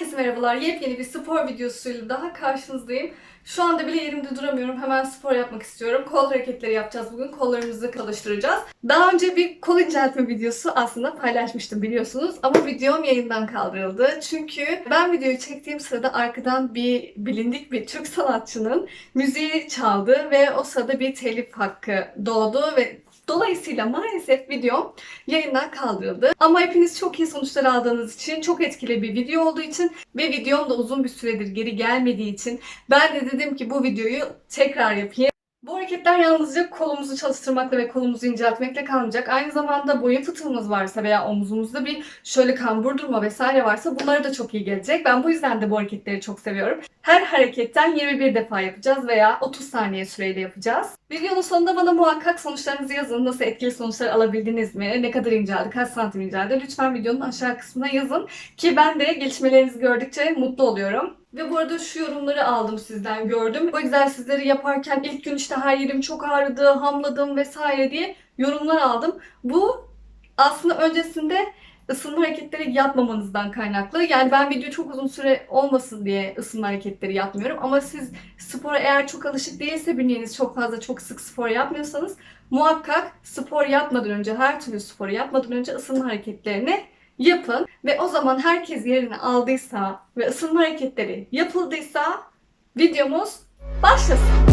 Herkese merhabalar. Yepyeni bir spor videosuyla daha karşınızdayım. Şu anda bile yerimde duramıyorum. Hemen spor yapmak istiyorum. Kol hareketleri yapacağız bugün. Kollarımızı çalıştıracağız. Daha önce bir kol inceltme videosu aslında paylaşmıştım biliyorsunuz. Ama videom yayından kaldırıldı. Çünkü ben videoyu çektiğim sırada arkadan bir bilindik bir Türk sanatçının müziği çaldı ve o sırada bir telif hakkı doğdu ve Dolayısıyla maalesef videom yayından kaldırıldı. Ama hepiniz çok iyi sonuçlar aldığınız için, çok etkili bir video olduğu için ve videom da uzun bir süredir geri gelmediği için ben de dedim ki bu videoyu tekrar yapayım. Bu hareketler yalnızca kolumuzu çalıştırmakla ve kolumuzu inceltmekle kalmayacak. Aynı zamanda boyun fıtığımız varsa veya omuzumuzda bir şöyle kambur durma vesaire varsa bunlara da çok iyi gelecek. Ben bu yüzden de bu hareketleri çok seviyorum. Her hareketten 21 defa yapacağız veya 30 saniye süreyle yapacağız. Videonun sonunda bana muhakkak sonuçlarınızı yazın. Nasıl etkili sonuçlar alabildiniz mi? Ne kadar inceldi? Kaç santim inceldi? Lütfen videonun aşağı kısmına yazın. Ki ben de gelişmelerinizi gördükçe mutlu oluyorum. Ve bu arada şu yorumları aldım sizden gördüm. Bu egzersizleri yaparken ilk gün işte her yerim çok ağrıdı, hamladım vesaire diye yorumlar aldım. Bu aslında öncesinde ısınma hareketleri yapmamanızdan kaynaklı. Yani ben video çok uzun süre olmasın diye ısınma hareketleri yapmıyorum. Ama siz spora eğer çok alışık değilse bünyeniz çok fazla çok sık spor yapmıyorsanız muhakkak spor yapmadan önce her türlü sporu yapmadan önce ısınma hareketlerini yapın. Ve o zaman herkes yerini aldıysa ve ısınma hareketleri yapıldıysa videomuz başlasın.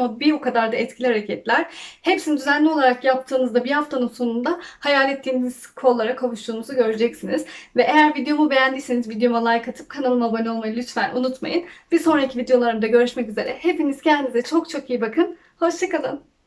Ama bir o kadar da etkili hareketler. Hepsini düzenli olarak yaptığınızda bir haftanın sonunda hayal ettiğiniz kollara kavuştuğunuzu göreceksiniz. Ve eğer videomu beğendiyseniz videoma like atıp kanalıma abone olmayı lütfen unutmayın. Bir sonraki videolarımda görüşmek üzere. Hepiniz kendinize çok çok iyi bakın. Hoşçakalın.